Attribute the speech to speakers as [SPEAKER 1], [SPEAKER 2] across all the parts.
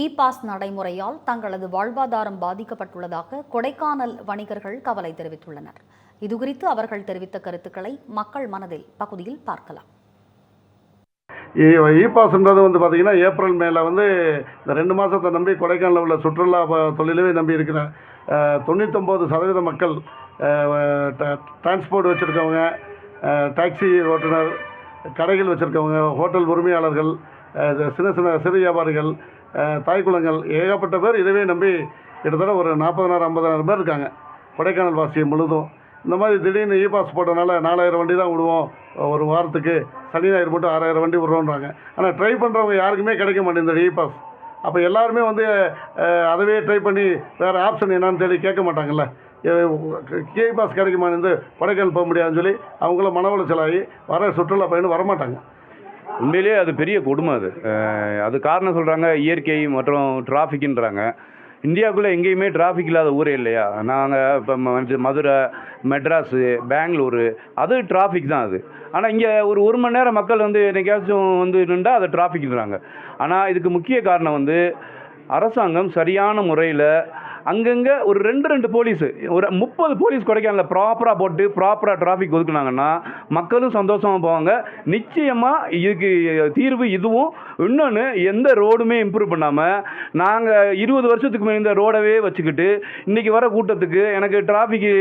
[SPEAKER 1] E pass நடைமுறையால் தங்களது வாழ்வாதாரம் பாதிக்கப்பட்டுள்ளதாக கொடைக்கானல் வணிகர்கள் கவலை தெரிவித்துள்ளனர். இதுகுறித்து அவர்கள் தெரிவித்த கருத்துக்களை மக்கள் மனதில் பகுதியில் பார்க்கலாம்.
[SPEAKER 2] இ பாஸ்ன்றது வந்து பார்த்தீங்கன்னா ஏப்ரல் மேல வந்து இந்த ரெண்டு மாதத்தை நம்பி கொடைக்கானலில் உள்ள சுற்றுலா தொழிலவே நம்பி இருக்கிற தொண்ணூத்தொம்பது சதவீத மக்கள் டிரான்ஸ்போர்ட் வச்சுருக்கவங்க டாக்ஸி ஓட்டுநர் கடைகள் வச்சுருக்கவங்க ஹோட்டல் உரிமையாளர்கள் சின்ன சின்ன சிறு வியாபாரிகள் தாய்க்குளங்கள் ஏகப்பட்ட பேர் இதுவே நம்பி கிட்டத்தட்ட ஒரு நாற்பதனாயிரம் ஐம்பதாயிரம் பேர் இருக்காங்க. கொடைக்கானல் வாசியம் முழுதும். இந்த மாதிரி திடீர்னு இ பாஸ் போட்டனால நாலாயிரம் வண்டி தான் விடுவோம். ஒரு வாரத்துக்கு. சனி ஞாயிறு மட்டும் ஆறாயிரம் வண்டி விடுறோன்றாங்க. ஆனால் ட்ரை பண்ணுறவங்க யாருக்குமே கிடைக்க மாட்டேங்குது இ பாஸ் அப்போ எல்லாருமே வந்து அதவே ட்ரை பண்ணி வேறு ஆப்ஷன் என்னான்னு தேடி கேட்க மாட்டாங்கல்ல. கே பாஸ் கிடைக்குமான்னு கொடைக்கானல் போக முடியாதுன்னு சொல்லி அவங்களும் மன உளைச்சலாகி வர சுற்றுலா பயணம் வரமாட்டாங்க.
[SPEAKER 3] உண்மையிலேயே அது பெரிய கொடுமை அது. அது காரணம் சொல்கிறாங்க இயற்கை மற்றும் டிராஃபிக்ன்றாங்க இந்தியாவுக்குள்ளே எங்கேயுமே டிராஃபிக் இல்லாத ஊரே இல்லையா? நாங்கள் இப்போ மதுரை மெட்ராஸு பெங்களூர் அது டிராஃபிக் தான் அது. ஆனால் இங்கே ஒரு ஒரு மணி நேரம் மக்கள் வந்து என்னைக்காச்சும் வந்து நின்றா அதை டிராஃபிக்ன்றாங்க ஆனால் இதுக்கு முக்கிய காரணம் வந்து அரசாங்கம் சரியான முறையில் அங்கங்கே ஒரு ரெண்டு ரெண்டு போலீஸு ஒரு முப்பது போலீஸ் கொடைக்கானல ப்ராப்பராக போட்டு ப்ராப்பராக டிராஃபிக் ஒதுக்குனாங்கன்னா மக்களும் சந்தோஷமாக போவாங்க. நிச்சயமாக இதுக்கு தீர்வு இதுவும். இன்னொன்று எந்த ரோடுமே இம்ப்ரூவ் பண்ணாமல் நாங்கள் இருபது வருஷத்துக்கு முன்னாடி இந்த ரோடவே வச்சுக்கிட்டு இன்றைக்கி வர கூட்டத்துக்கு எனக்கு டிராஃபிக்கு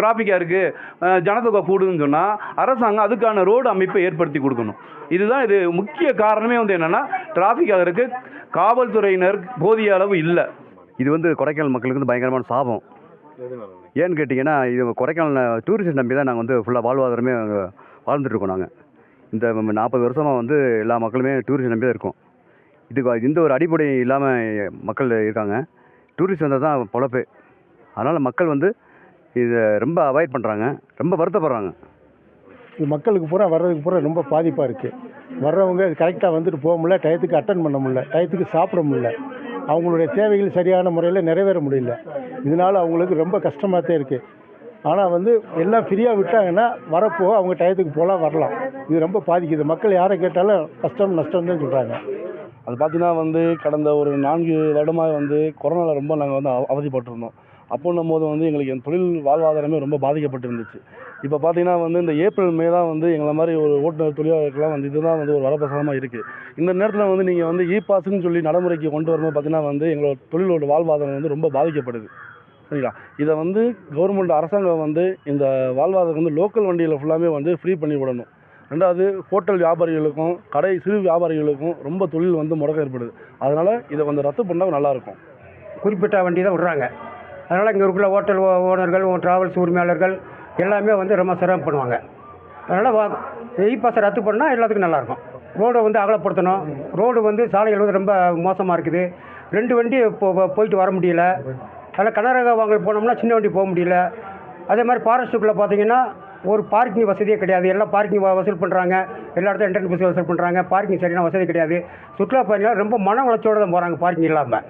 [SPEAKER 3] டிராஃபிக்காக இருக்குது ஜனத்தொகை கூடுதுன்னு சொன்னால் அரசாங்கம் அதுக்கான ரோடு அமைப்பை ஏற்படுத்தி கொடுக்கணும். இதுதான் இது முக்கிய காரணமே வந்து என்னென்னா டிராஃபிக் அதற்கு காவல்துறையினர் போதிய அளவு இல்லை.
[SPEAKER 4] இது வந்து கொடைக்கானல் மக்களுக்கு வந்து பயங்கரமான சாபம். ஏன்னு கேட்டிங்கன்னா இது கொடைக்கானல் டூரிஸ்ட் நம்பி தான் நாங்கள் வந்து ஃபுல்லாக வாழ்வாதாரமே வாழ்ந்துட்டுருக்கோம் வாழ்ந்துட்டு இருக்கோம் நாங்கள் இந்த நாற்பது வருஷமாக வந்து எல்லா மக்களுமே டூரிஸ்ட் நம்பி தான் இருக்கோம். இதுக்கு இந்த ஒரு அடிப்படை இல்லாமல் மக்கள் இருக்காங்க. டூரிஸ்ட் வந்தால் தான் பொழப்பே. அதனால் மக்கள் வந்து இதை ரொம்ப அவாய்ட் பண்ணுறாங்க ரொம்ப வருத்தப்படுறாங்க.
[SPEAKER 5] இது மக்களுக்கு பூரா வர்றதுக்கு பூரா ரொம்ப பாதிப்பாக இருக்குது வர்றவங்க கரெக்டாக வந்துட்டு போக முடியல டயத்துக்கு அட்டன் பண்ண முடியல டயத்துக்கு சாப்பிட முடியல. அவங்களுடைய தேவைகள் சரியான முறையில் நிறைவேற முடியல. இதனால் அவங்களுக்கு ரொம்ப கஷ்டமாக தான் இருக்குது ஆனால் வந்து எல்லாம் ஃப்ரீயாக விட்டாங்கன்னா வரப்போ அவங்க டயத்துக்கு போகலாம் வரலாம். இது ரொம்ப பாதிக்குது. மக்கள் யாரை கேட்டாலும் கஷ்டம் நஷ்டம் தான் சொல்கிறாங்க
[SPEAKER 6] அது பார்த்திங்கன்னா வந்து கடந்த ஒரு நான்கு வருடமாக வந்து கொரோனாவில் ரொம்ப நாங்கள் வந்து அவ- அவதிப்பட்டிருந்தோம். அப்போன்னும் போது வந்து எங்களுக்கு என் தொழில் வாழ்வாதாரமே ரொம்ப பாதிக்கப்பட்டிருந்துச்சு. இப்போ பார்த்தீங்கன்னா வந்து இந்த ஏப்ரல் மே தான் வந்து எங்களை மாதிரி ஒரு ஓட்டுநர் தொழிலாளர்கள்லாம் வந்து இதுதான் வந்து ஒரு வரப்பிரசாதமாக இருக்குது இந்த நேரத்தில் வந்து நீங்கள் வந்து இ பாஸ்ன்னு சொல்லி நடைமுறைக்கு கொண்டு வரும்போது பார்த்தீங்கன்னா வந்து எங்களோட தொழிலோட வாழ்வாதாரம் வந்து ரொம்ப பாதிக்கப்படுது. சரிங்களா? இதை வந்து கவர்மெண்ட் அரசாங்கம் வந்து இந்த வாழ்வாதாரம் வந்து லோக்கல் வண்டியில் ஃபுல்லாமே வந்து ஃப்ரீ பண்ணி விடணும். ரெண்டாவது ஹோட்டல் வியாபாரிகளுக்கும் கடை சிறு வியாபாரிகளுக்கும் ரொம்ப தொழில் வந்து முடக்கம் ஏற்படுது. அதனால் இதை வந்து ரத்து பண்ணால் நல்லாயிருக்கும்
[SPEAKER 7] குறிப்பிட்ட வண்டி தான் விட்றாங்க. அதனால் இங்கே இருக்கிற ஹோட்டல் ஓ- ஓனர்கள் ட்ராவல்ஸ் உரிமையாளர்கள் எல்லாமே வந்து ரொம்ப சிரமம் பண்ணுவாங்க. அதனால் வா இ பாஸை ரத்து பண்ணால் எல்லாத்துக்கும் நல்லாயிருக்கும் ரோடை வந்து அகலப்படுத்தணும். ரோடு வந்து சாலைகள் வந்து ரொம்ப மோசமாக இருக்குது. ரெண்டு வண்டி இப்போ போயிட்டு வர முடியல. அதில் கனரக வாங்கல் போனோம்னா சின்ன வண்டி போக முடியல. அதே மாதிரி ஃபாரஸ்ட்டுக்குள்ளே பார்த்தீங்கன்னா ஒரு பார்க்கிங் வசதியே கிடையாது. எல்லாம் பார்க்கிங் வசூல் பண்ணுறாங்க எல்லா இடத்துல என்ட்ரன்ஸ் வசூல் பண்ணுறாங்க பார்க்கிங் சரியான வசதி கிடையாது. சுற்றுலா பயணிகள் ரொம்ப மன உளைச்சோடு தான் போகிறாங்க பார்க்கிங் இல்லாமல்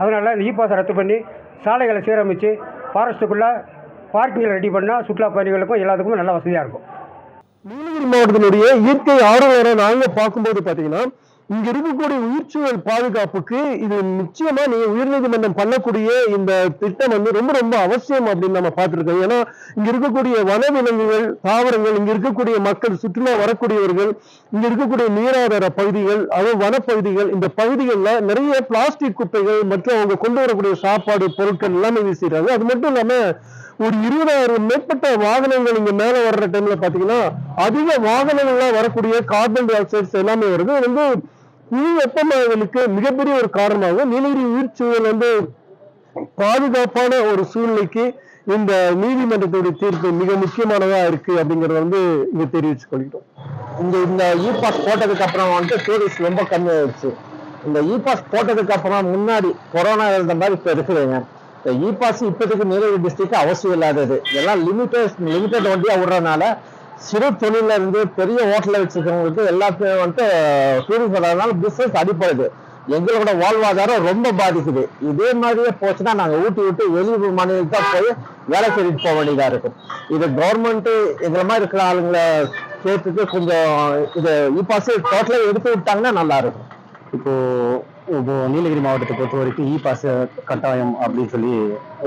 [SPEAKER 7] அதனால் இந்த இ பாஸை ரத்து பண்ணி சாலைகளை சீரமைச்சு ஃபாரஸ்ட்டுக்குள்ளே பார்க்கிங்கை ரெடி பண்ணால் சுற்றுலா பயணிகளுக்கும் எல்லாத்துக்கும் நல்ல வசதியாக இருக்கும்.
[SPEAKER 5] நீலகிரி மாவட்டத்தினுடைய இயற்கை ஆர்வலரை நாங்கள் பார்க்கும்போது பார்த்தீங்கன்னா இங்க இருக்கக்கூடிய உயிர்ச்சூழல் பாதுகாப்புக்கு இது நிச்சயமா நீங்க உயர்நீதிமன்றம் பண்ணக்கூடிய இந்த திட்டம் வந்து ரொம்ப ரொம்ப அவசியம் அப்படின்னு நம்ம பார்த்துருக்கோம். ஏன்னா இங்க இருக்கக்கூடிய வனவிலங்குகள் தாவரங்கள் இங்க இருக்கக்கூடிய மக்கள் சுற்றுலா வரக்கூடியவர்கள் இங்க இருக்கக்கூடிய நீராதார பகுதிகள் அதுவும் வனப்பகுதிகள் இந்த பகுதிகளில் நிறைய பிளாஸ்டிக் குப்பைகள் மற்றும் அவங்க கொண்டு வரக்கூடிய சாப்பாடு பொருட்கள் எல்லாமே வீசிடுறாங்க. அது மட்டும் இல்லாம ஒரு இருபதாயிரம் மேற்பட்ட வாகனங்கள் இங்க மேல வர்ற டைம்ல பாத்தீங்கன்னா அதிக வாகனங்கள்லாம் வரக்கூடிய கார்பன் டை ஆக்சைட்ஸ் எல்லாமே வருது. வந்து புவி வெப்பமயங்களுக்கு மிகப்பெரிய ஒரு காரணமாகும் நீலகிரி உயிர்ச்சூழல் வந்து பாதுகாப்பான ஒரு சூழ்நிலைக்கு இந்த நீதிமன்றத்துடைய தீர்ப்பு மிக முக்கியமானதா இருக்கு அப்படிங்கறத வந்து இங்க தெரிவிச்சு கொள்கிறோம்
[SPEAKER 8] இந்த இந்த இ பாஸ் போட்டதுக்கு அப்புறம் வந்துட்டு டூரிஸ்ட் ரொம்ப கம்மியாயிடுச்சு. இந்த இ பாஸ் போட்டதுக்கு அப்புறம் முன்னாடி கொரோனா இருந்த மாதிரி இப்ப இருக்குதுங்க. இந்த இ பாஸ் இப்போதைக்கு நீலகிரி டிஸ்ட்ரிக்ட் அவசியம் இல்லாதது. எல்லாம் லிமிட்டட் லிமிட்டட் வண்டியா விடுறதுனால சிறு தொழில இருந்து பெரிய ஹோட்டலில் வச்சிருக்கவங்களுக்கு எல்லாத்தையும் வந்துட்டு டூரிஸ்ட் வர்றதுனால பிசினஸ் அடிப்படுது. எங்களோட வாழ்வாதாரம் ரொம்ப பாதிக்குது. இதே மாதிரியே போச்சுன்னா நாங்கள் ஊட்டி விட்டு வெளியூர் மாநிலத்துக்கு தான் போய் வேலை தேடிட்டு போக வேண்டியதாக இருக்கும். இது கவர்மெண்ட்டு எங்களை மாதிரி இருக்கிற ஆளுங்களை சேர்த்துட்டு கொஞ்சம் இது e இப்பாசு டோட்டலாக எடுத்து விட்டாங்கன்னா நல்லா இருக்கும். இப்போ இப்போ நீலகிரி மாவட்டத்தை பொறுத்த வரைக்கும் இ e பாஸ் கட்டாயம் அப்படின்னு சொல்லி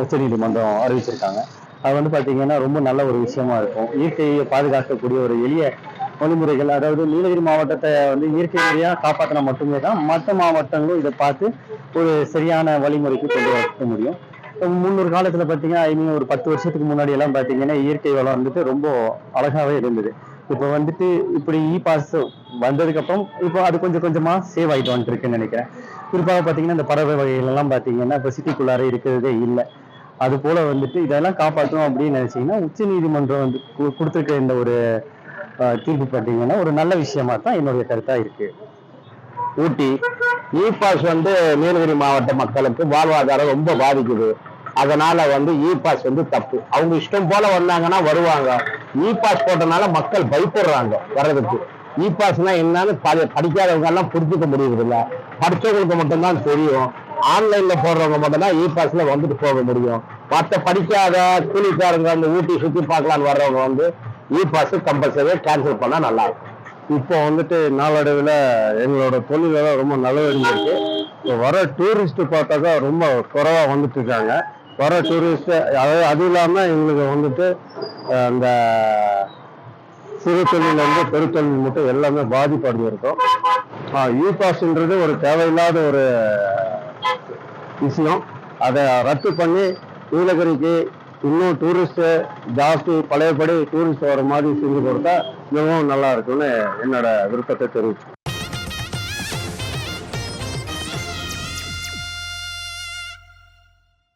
[SPEAKER 8] உச்சநீதிமன்றம் அறிவிச்சிருக்காங்க. அது வந்து பார்த்தீங்கன்னா ரொம்ப நல்ல ஒரு விஷயமா இருக்கும். இயற்கையை பாதுகாக்கக்கூடிய ஒரு எளிய வழிமுறைகள். அதாவது நீலகிரி மாவட்டத்தை வந்து இயற்கை முறையாக காப்பாற்றினா மட்டுமே தான் மற்ற மாவட்டங்களும் இதை பார்த்து ஒரு சரியான வழிமுறைக்கு கொண்டு வர முடியும். முன்னொரு காலத்தில் பார்த்தீங்கன்னா ஐ மீன் ஒரு பத்து வருஷத்துக்கு முன்னாடி எல்லாம் பார்த்தீங்கன்னா இயற்கை வளம் வந்துட்டு ரொம்ப அழகாகவே இருந்தது. இப்போ வந்துட்டு இப்படி இ பாஸ் வந்ததுக்கப்புறம் இப்போ அது கொஞ்சம் கொஞ்சமாக சேவ் ஆகிட்டு வந்துட்டு இருக்குன்னு நினைக்கிறேன். குறிப்பாக பார்த்தீங்கன்னா இந்த பறவை வகைகள் எல்லாம் பார்த்தீங்கன்னா இப்போ சிட்டிக்குள்ளார இருக்கிறதே இல்லை. அது போல வந்துட்டு இதெல்லாம் காப்பாற்றணும் அப்படின்னு நினைச்சீங்கன்னா உச்ச நீதிமன்றம் வந்து கொடுத்துருக்க இந்த ஒரு தீர்ப்பு பார்த்தீங்கன்னா ஒரு நல்ல விஷயமா தான் என்னுடைய கருத்தா இருக்கு. ஊட்டி e இ பாஸ் வந்து நீலகிரி மாவட்ட மக்களுக்கு வாழ்வாதாரம் ரொம்ப பாதிக்குது. அதனால வந்து e இ பாஸ் வந்து தப்பு. அவங்க இஷ்டம் போல வந்தாங்கன்னா வருவாங்க. E இ பாஸ் போட்டனால மக்கள் பயப்படுறாங்க வர்றதுக்கு. இ பாஸ்னா என்னன்னு படிக்காதவங்க எல்லாம் புரிஞ்சுக்க முடியுது இல்ல படிச்சவங்களுக்கு மட்டும்தான் தெரியும். ஆன்லைன்ல போடுறவங்க மட்டும்தான் இ பாஸ்ல வந்துட்டு போக முடியும். மற்ற படிக்காத கூலிக்காரங்க அந்த ஊட்டி சுத்தி பார்க்கலான்னு வர்றவங்க வந்து இ பாஸ் கம்பல்சரியா கேன்சல் பண்ணா நல்லா இருக்கும். இப்போ வந்துட்டு நாளடைவில் எங்களோட தொழிலெல்லாம் ரொம்ப நல்லதடைஞ்சிருக்கு இப்போ வர டூரிஸ்ட் பார்த்தாக்கா ரொம்ப குறைவா வந்துட்டு இருக்காங்க வர டூரிஸ்ட் அதாவது அது இல்லாமல் எங்களுக்கு வந்துட்டு அந்த சிறு தொழிலேருந்து பெருத்தொழில் மட்டும் எல்லாமே பாதிப்படைஞ்சிருக்கும். யூ இ பாஸ்ன்றது ஒரு தேவையில்லாத ஒரு விஷயம். அதை ரத்து பண்ணி நீலகிரிக்கு இன்னும் டூரிஸ்ட்டு ஜாஸ்தி பழையபடி டூரிஸ்ட் வர மாதிரி செஞ்சு கொடுத்தா மிகவும் நல்லா இருக்கும்னு என்னோட விருப்பத்தை தெரிவிச்சு